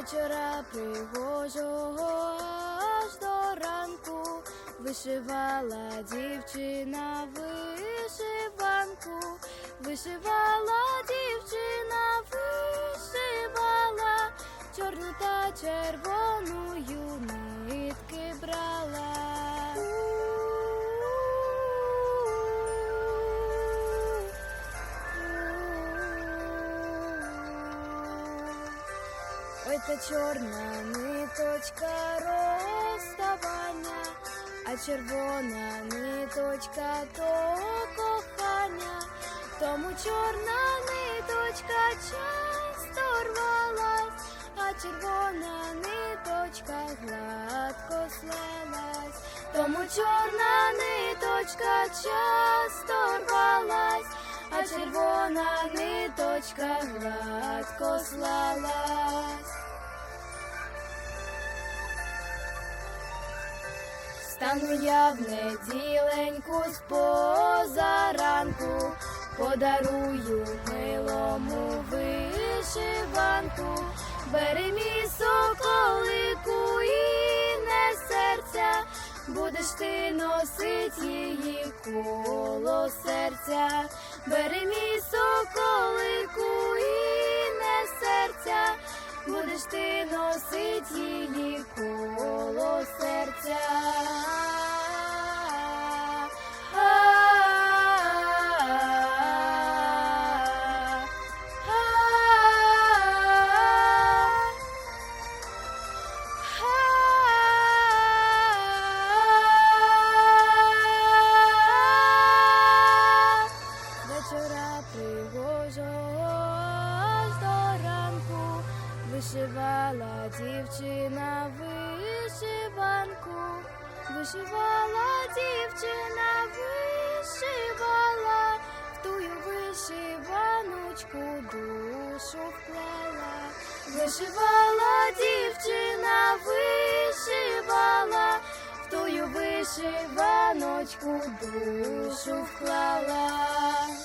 вечора пригожого аж до ранку. Вишивала дівчина вишиванку, вишивала дівчина, вишивала. Чорну та червоною нитки брала. Та чорна ниточка розставання, а червона ниточка то кохання, тому чорна ниточка часто рвалась, а червона ниточка гладко слалась, тому чорна ниточка часто рвалась, а червона ниточка гладко слалась. Стану я в неділеньку з позаранку, подарую милому вишиванку, бери мій соколику і не серця, будеш ти носить її коло серця, бери мій соколику і не серця, будеш ти носить її коло аж до ранку вишивала дівчина вишиванку, вишивала дівчина, вишивала, в тую вишиваночку душу вклала, вишивала дівчина, вишивала, в тую вишиваночку душу вклала.